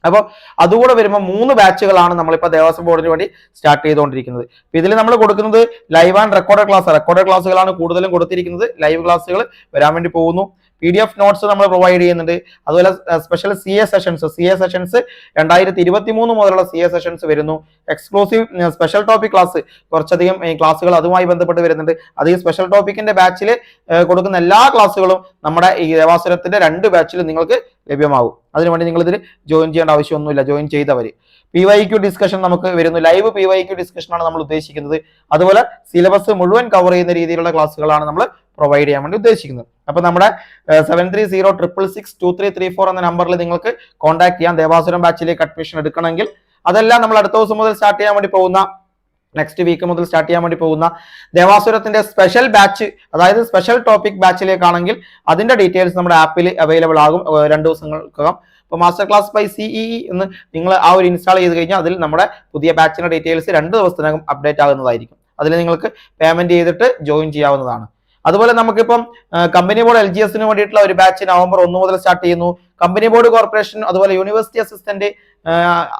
അപ്പോൾ അതുകൂടെ വരുമ്പോൾ മൂന്ന് ബാച്ചുകളാണ് നമ്മളിപ്പോൾ ദേവസ്വം ബോർഡിന് വേണ്ടി സ്റ്റാർട്ട് ചെയ്തുകൊണ്ടിരിക്കുന്നത്. ഇതിൽ നമ്മൾ കൊടുക്കുന്നത് live and record class record ക്ലാസ്സുകളാണ് കൂടുതലും കൊടുത്തിരിക്കുന്നത്. ലൈവ് ക്ലാസ്സുകൾ വരാൻ വേണ്ടി പോകുന്നു. പി ഡി എഫ് നോട്ട്സ് നമ്മൾ പ്രൊവൈഡ് ചെയ്യുന്നുണ്ട്. അതുപോലെ special C A sessions C A sessions രണ്ടായിരത്തി ഇരുപത്തി മൂന്ന് മുതലുള്ള സി എ സെഷൻസ് വരുന്നു. എക്സ്ക്ലൂസീവ് സ്പെഷ്യൽ ടോപ്പിക് ക്ലാസ് കുറച്ചധികം ക്ലാസ്സുകൾ അതുമായി ബന്ധപ്പെട്ട് വരുന്നുണ്ട്. അത് ഈ സ്പെഷ്യൽ ടോപ്പിക്കിന്റെ ബാച്ചിൽ കൊടുക്കുന്ന എല്ലാ ക്ലാസ്സുകളും നമ്മുടെ ഈ ദേവാസുരത്തിന്റെ രണ്ട് ബാച്ചിൽ നിങ്ങൾക്ക് ലഭ്യമാകും അതിനുവേണ്ടി നിങ്ങൾ ഇതിൽ ജോയിൻ ചെയ്യേണ്ട ആവശ്യമൊന്നുമില്ല. ജോയിൻ ചെയ്തവർ പി വൈ ക്യു ഡിസ്കഷൻ നമുക്ക് വരുന്നു. ലൈവ് പി വൈ ക്യു ഡിസ്കഷനാണ് നമ്മൾ ഉദ്ദേശിക്കുന്നത്. അതുപോലെ സിലബസ് മുഴുവൻ കവർ ചെയ്യുന്ന രീതിയിലുള്ള ക്ലാസ്സുകളാണ് നമ്മൾ പ്രൊവൈഡ് ചെയ്യാൻ വേണ്ടി ഉദ്ദേശിക്കുന്നത്. അപ്പൊ നമ്മുടെ seven three zero triple six two three three four എന്ന നമ്പറിൽ നിങ്ങൾക്ക് കോൺടാക്ട് ചെയ്യാം. ദേവാസുരം ബാച്ചിലേക്ക് അഡ്മിഷൻ എടുക്കണമെങ്കിൽ. അതെല്ലാം നമ്മൾ അടുത്ത ദിവസം മുതൽ സ്റ്റാർട്ട് ചെയ്യാൻ വേണ്ടി പോകുന്ന നെക്സ്റ്റ് വീക്ക് മുതൽ സ്റ്റാർട്ട് ചെയ്യാൻ വേണ്ടി പോകുന്ന ദേവാസുരത്തിന്റെ സ്പെഷ്യൽ ബാച്ച് അതായത് സ്പെഷ്യൽ ടോപ്പിക് ബാച്ചിലേക്കാണെങ്കിൽ അതിന്റെ ഡീറ്റെയിൽസ് നമ്മുടെ ആപ്പിൽ അവൈലബിൾ ആകും രണ്ടു രണ്ട് ദിവസങ്ങൾക്കകം. അപ്പോൾ മാസ്റ്റർ ക്ലാസ് ബൈ സിഇ എന്ന് നിങ്ങൾ ആ ഒരു ഇൻസ്റ്റാൾ ചെയ്ത് കഴിഞ്ഞാൽ അതിൽ നമ്മുടെ പുതിയ ബാച്ചിന്റെ ഡീറ്റെയിൽസ് രണ്ട് ദിവസത്തിനകം അപ്ഡേറ്റ് ആകുന്നതായിരിക്കും. അതിൽ നിങ്ങൾക്ക് പേയ്മെന്റ് ചെയ്തിട്ട് ജോയിൻ ചെയ്യാവുന്നതാണ്. അതുപോലെ നമുക്കിപ്പം കമ്പനി ബോർഡ് എൽ ജി എസിന് വേണ്ടിയിട്ടുള്ള ഒരു ബാച്ച് നവംബർ ഒന്ന് മുതൽ സ്റ്റാർട്ട് ചെയ്യുന്നു. കമ്പനി ബോർഡ് കോർപ്പറേഷൻ അതുപോലെ യൂണിവേഴ്സിറ്റി അസിസ്റ്റന്റ്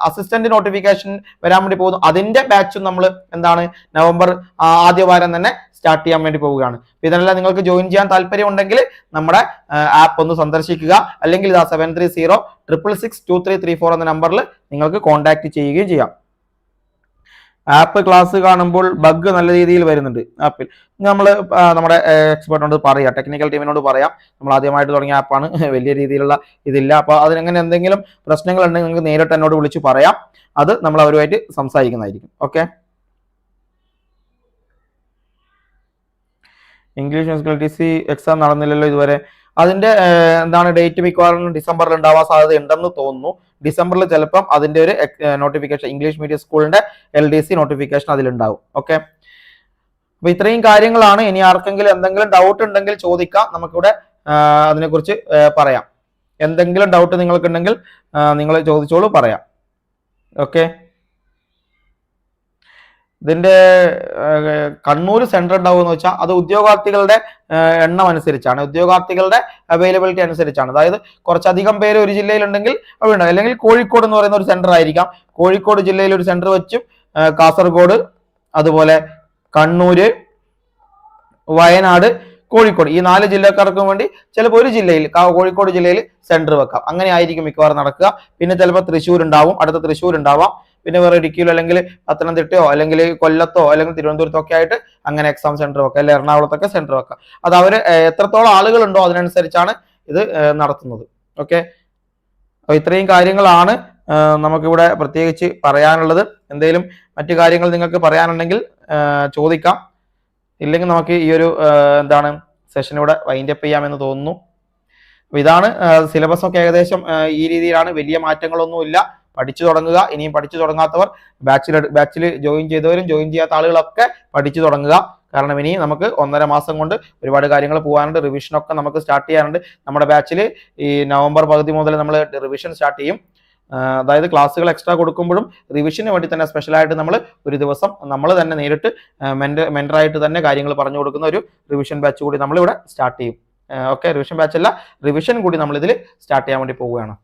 അസിസ്റ്റന്റ് നോട്ടിഫിക്കേഷൻ വരാൻ വേണ്ടി പോകുന്നു. അതിന്റെ ബാച്ചും നമ്മൾ എന്താണ് നവംബർ ആദ്യ വാരം തന്നെ സ്റ്റാർട്ട് ചെയ്യാൻ വേണ്ടി പോവുകയാണ്. ഇതിനെല്ലാം നിങ്ങൾക്ക് ജോയിൻ ചെയ്യാൻ താല്പര്യം ഉണ്ടെങ്കിൽ നമ്മുടെ ആപ്പ് ഒന്ന് സന്ദർശിക്കുക. അല്ലെങ്കിൽ ഇതാ seven three zero triple six two three three four എന്ന നമ്പറിൽ നിങ്ങൾക്ക് കോൺടാക്ട് ചെയ്യുകയും ചെയ്യാം. ആപ്പ് ക്ലാസ് കാണുമ്പോൾ ബഗ് നല്ല രീതിയിൽ വരുന്നുണ്ട്. ആപ്പിൽ. നമ്മൾ നമ്മുടെ എക്സ്പെർട്ടിനോട് പറയാം ടെക്നിക്കൽ ടീമിനോട് പറയാം. നമ്മൾ ആദ്യമായിട്ട് തുടങ്ങിയ ആപ്പാണ്. [laughs] വലിയ രീതിയിലുള്ള ഇതില്ല. അപ്പോൾ അതിനങ്ങനെ എന്തെങ്കിലും പ്രശ്നങ്ങൾ ഉണ്ടെങ്കിൽ നിങ്ങൾക്ക് നേരിട്ട് എന്നോട് വിളിച്ച് പറയാം. അത് നമ്മൾ അവരുമായിട്ട് സംസാരിക്കുന്നതായിരിക്കും. Okay? English T C exam നടന്നില്ലല്ലോ ഇതുവരെ. അതിന്റെ എന്താണ് ഡേറ്റ് മിക്കവാറും ഡിസംബറിൽ ഉണ്ടാവാൻ സാധ്യത ഉണ്ടെന്ന് തോന്നുന്നു. ഡിസംബറിൽ ചിലപ്പം അതിന്റെ ഒരു നോട്ടിഫിക്കേഷൻ ഇംഗ്ലീഷ് മീഡിയം സ്കൂളിന്റെ എൽ ഡി സി നോട്ടിഫിക്കേഷൻ അതിലുണ്ടാവും. ഓക്കെ അപ്പൊ ഇത്രയും കാര്യങ്ങളാണ്. ഇനി ആർക്കെങ്കിലും എന്തെങ്കിലും ഡൗട്ട് ഉണ്ടെങ്കിൽ ചോദിക്കാം. നമുക്കിവിടെ അതിനെക്കുറിച്ച് പറയാം. എന്തെങ്കിലും ഡൗട്ട് നിങ്ങൾക്കുണ്ടെങ്കിൽ നിങ്ങൾ ചോദിച്ചോളൂ പറയാം. ഓക്കെ ഇതിന്റെ കണ്ണൂർ സെന്റർ ഉണ്ടാവുമെന്ന് വെച്ചാൽ അത് ഉദ്യോഗാർത്ഥികളുടെ എണ്ണം അനുസരിച്ചാണ്. ഉദ്യോഗാർത്ഥികളുടെ അവൈലബിലിറ്റി അനുസരിച്ചാണ്. അതായത് കുറച്ചധികം പേര് ഒരു ജില്ലയിലുണ്ടെങ്കിൽ അവിടെ ഉണ്ടാവും. അല്ലെങ്കിൽ കോഴിക്കോട് എന്ന് പറയുന്ന ഒരു സെന്റർ ആയിരിക്കാം. കോഴിക്കോട് ജില്ലയിൽ ഒരു സെന്റർ വെച്ചും കാസർഗോഡ് അതുപോലെ കണ്ണൂര് വയനാട് കോഴിക്കോട്. ഈ നാല് ജില്ലക്കാർക്കും വേണ്ടി ചിലപ്പോൾ ഒരു ജില്ലയിൽ കോഴിക്കോട് ജില്ലയിൽ സെന്റർ വെക്കാം. അങ്ങനെ ആയിരിക്കും മിക്കവാറും നടക്കുക. പിന്നെ ചിലപ്പോൾ തൃശ്ശൂർ ഉണ്ടാവും അടുത്ത തൃശ്ശൂർ ഉണ്ടാവാം പിന്നെ വേറെ ഇടുക്കിയിലോ അല്ലെങ്കിൽ പത്തനംതിട്ടയോ അല്ലെങ്കിൽ കൊല്ലത്തോ അല്ലെങ്കിൽ തിരുവനന്തപുരത്തോ ഒക്കെ ആയിട്ട് അങ്ങനെ എക്സാം സെന്റർ വെക്കുക അല്ലെങ്കിൽ എറണാകുളത്തൊക്കെ സെന്റർ വെക്കുക അത് അവർ എത്രത്തോളം ആളുകളുണ്ടോ അതിനനുസരിച്ചാണ് ഇത് നടത്തുന്നത്. ഓക്കെ അപ്പൊ ഇത്രയും കാര്യങ്ങളാണ് നമുക്കിവിടെ പ്രത്യേകിച്ച് പറയാനുള്ളത്. എന്തെങ്കിലും മറ്റു കാര്യങ്ങൾ നിങ്ങൾക്ക് പറയാനുണ്ടെങ്കിൽ ചോദിക്കാം. ഇല്ലെങ്കിൽ നമുക്ക് ഈ ഒരു എന്താണ് സെഷൻ ഇവിടെ വൈൻഡപ്പ് ചെയ്യാമെന്ന് തോന്നുന്നു. ഇതാണ് സിലബസ് ഒക്കെ ഏകദേശം ഈ രീതിയിലാണ്. വലിയ മാറ്റങ്ങളൊന്നുമില്ല. പഠിച്ചു തുടങ്ങുക. ഇനിയും പഠിച്ചു തുടങ്ങാത്തവർ ബാച്ചിൽ ബാച്ചിൽ ജോയിൻ ചെയ്തവരും ജോയിൻ ചെയ്യാത്ത ആളുകളൊക്കെ പഠിച്ചു തുടങ്ങുക. കാരണം ഇനി നമുക്ക് ഒന്നര മാസം കൊണ്ട് ഒരുപാട് കാര്യങ്ങൾ പോകാനുണ്ട്. റിവിഷനൊക്കെ നമുക്ക് സ്റ്റാർട്ട് ചെയ്യാനുണ്ട്. നമ്മുടെ ബാച്ചിൽ ഈ നവംബർ പകുതി മുതൽ നമ്മൾ റിവിഷൻ സ്റ്റാർട്ട് ചെയ്യും. അതായത് ക്ലാസ്സുകൾ എക്സ്ട്രാ കൊടുക്കുമ്പോഴും റിവിഷന് വേണ്ടി തന്നെ സ്പെഷ്യലായിട്ട് നമ്മൾ ഒരു ദിവസം നമ്മൾ തന്നെ നേരിട്ട് മെന്റർ മെന്ററായിട്ട് തന്നെ കാര്യങ്ങൾ പറഞ്ഞു കൊടുക്കുന്ന ഒരു റിവിഷൻ ബാച്ച് കൂടി നമ്മളിവിടെ സ്റ്റാർട്ട് ചെയ്യും. ഓക്കെ റിവിഷൻ ബാച്ച് അല്ല റിവിഷൻ കൂടി നമ്മളിതിൽ സ്റ്റാർട്ട് ചെയ്യാൻ വേണ്ടി പോവുകയാണ്.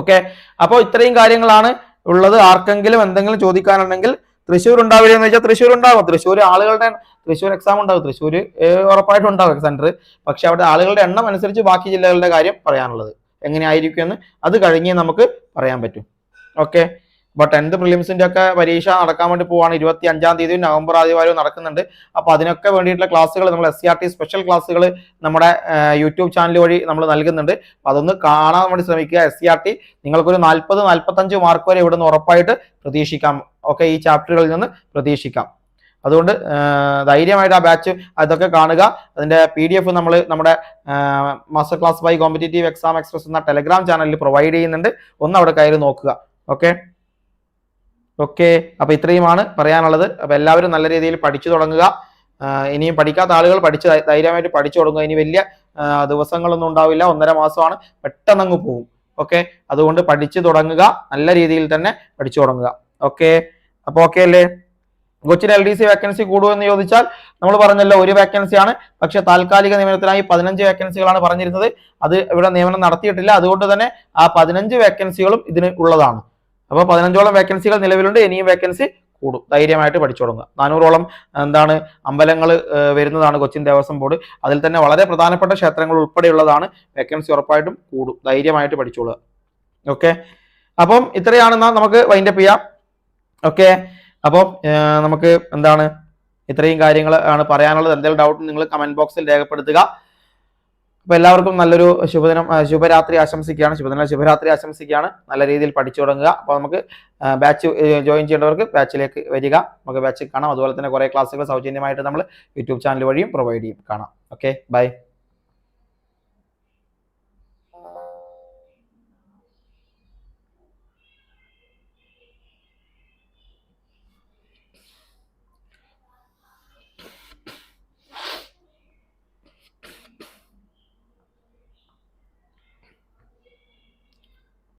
ഓക്കെ? അപ്പോൾ ഇത്രയും കാര്യങ്ങളാണ് ഉള്ളത്. ആർക്കെങ്കിലും എന്തെങ്കിലും ചോദിക്കാനുണ്ടെങ്കിൽ തൃശ്ശൂർ ഉണ്ടാവില്ല എന്ന് വെച്ചാൽ തൃശ്ശൂർ ഉണ്ടാവും. തൃശ്ശൂർ ആളുകളുടെ തൃശ്ശൂർ എക്സാം ഉണ്ടാവും. തൃശ്ശൂർ ഉറപ്പായിട്ടും ഉണ്ടാവും സെന്റർ പക്ഷെ അവിടെ ആളുകളുടെ എണ്ണം അനുസരിച്ച് ബാക്കി ജില്ലകളുടെ കാര്യം പറയാനുള്ളത്. എങ്ങനെയായിരിക്കും എന്ന് അത് കഴിഞ്ഞേ നമുക്ക് പറയാൻ പറ്റും. ഓക്കെ? അപ്പോൾ ടെൻത്ത് പ്രിലിംസിന്റെ ഒക്കെ പരീക്ഷ നടക്കാൻ വേണ്ടി പോവാണ്. ഇരുപത്തി അഞ്ചാം തീയതി നവംബർ ആദ്യവാരവും നടക്കുന്നുണ്ട്. അപ്പോൾ അതിനൊക്കെ വേണ്ടിയിട്ടുള്ള ക്ലാസ്സുകൾ നമ്മൾ S C R T special ക്ലാസ്സുകൾ നമ്മുടെ യൂട്യൂബ് ചാനൽ വഴി നമ്മൾ നൽകുന്നുണ്ട്. അപ്പോൾ അതൊന്ന് കാണാൻ വേണ്ടി ശ്രമിക്കുക എസ് സി ആർ ടി നിങ്ങൾക്കൊരു നാൽപ്പത് നാൽപ്പത്തഞ്ച് മാർക്ക് വരെ ഇവിടുന്ന് ഉറപ്പായിട്ട് പ്രതീക്ഷിക്കാം. ഓക്കെ ഈ ചാപ്റ്ററുകളിൽ നിന്ന് പ്രതീക്ഷിക്കാം. അതുകൊണ്ട് ധൈര്യമായിട്ട് ആ ബാച്ച് അതൊക്കെ കാണുക. അതിന്റെ പി ഡി എഫ് നമ്മൾ നമ്മുടെ master class by competitive exam express എന്ന ടെലഗ്രാം ചാനലിൽ പ്രൊവൈഡ് ചെയ്യുന്നുണ്ട്. ഒന്ന് അവിടെ കയറി നോക്കുക. Okay okay. അപ്പൊ ഇത്രയുമാണ് പറയാനുള്ളത്. അപ്പൊ എല്ലാവരും നല്ല രീതിയിൽ പഠിച്ചു തുടങ്ങുക. ഇനിയും പഠിക്കാത്ത ആളുകൾ പഠിച്ച് ധൈര്യമായിട്ട് പഠിച്ചു തുടങ്ങുക. ഇനി വലിയ ദിവസങ്ങളൊന്നും ഉണ്ടാവില്ല. ഒന്നര മാസമാണ്. പെട്ടെന്ന് അങ്ങ് പോകും ഓക്കെ? അതുകൊണ്ട് പഠിച്ചു തുടങ്ങുക. നല്ല രീതിയിൽ തന്നെ പഠിച്ചു തുടങ്ങുക. ഓക്കെ? അപ്പൊ ഓക്കെ അല്ലേ? Cochin L D C vacancy കൂടുമെന്ന് ചോദിച്ചാൽ നമ്മൾ പറഞ്ഞല്ലോ ഒരു വേക്കൻസിയാണ് പക്ഷെ താൽക്കാലിക നിയമനത്തിനായി പതിനഞ്ച് വേക്കൻസികളാണ് പറഞ്ഞിരുന്നത്. അത് ഇവിടെ നിയമനം നടത്തിയിട്ടില്ല. അതുകൊണ്ട് തന്നെ ആ പതിനഞ്ച് വേക്കൻസികളും ഇതിന് ഉള്ളതാണ്. അപ്പോൾ പതിനഞ്ചോളം വേക്കൻസികൾ നിലവിലുണ്ട് ഇനിയും വേക്കൻസി കൂടും. ധൈര്യമായിട്ട് പഠിച്ചു തുടങ്ങുക. നാനൂറോളം എന്താണ് അമ്പലങ്ങൾ വരുന്നതാണ് കൊച്ചിൻ ദേവസ്വം ബോർഡ്. അതിൽ തന്നെ വളരെ പ്രധാനപ്പെട്ട ക്ഷേത്രങ്ങൾ ഉൾപ്പെടെയുള്ളതാണ്. വേക്കൻസി ഉറപ്പായിട്ടും കൂടും. ധൈര്യമായിട്ട് പഠിച്ചോളുക. ഓക്കെ അപ്പം ഇത്രയാണ് എന്നാ നമുക്ക് വൈൻഡപ്പ് ചെയ്യാം. ഓക്കെ അപ്പോൾ നമുക്ക് എന്താണ് ഇത്രയും കാര്യങ്ങൾ ആണ് പറയാനുള്ളത്. എന്തെങ്കിലും ഡൗട്ട് നിങ്ങൾ കമന്റ് ബോക്സിൽ രേഖപ്പെടുത്തുക. അപ്പൊ എല്ലാവർക്കും നല്ലൊരു ശുഭദിനം ശുഭരാത്രി ആശംസിക്കുകയാണ്. ശുഭദിന ശുഭരാത്രി ആശംസിക്കുകയാണ്. നല്ല രീതിയിൽ പഠിച്ചു തുടങ്ങുക അപ്പോൾ നമുക്ക് ബാച്ച് ജോയിൻ ചെയ്യേണ്ടവർക്ക് ബാച്ചിലേക്ക് വരിക. നമുക്ക് ബാച്ച് കാണാം. അതുപോലെ തന്നെ കുറേ ക്ലാസ്സുകൾ സൗജന്യമായിട്ട് നമ്മൾ യൂട്യൂബ് ചാനൽ വഴിയും പ്രൊവൈഡ് ചെയ്യും. കാണാം. Okay bye.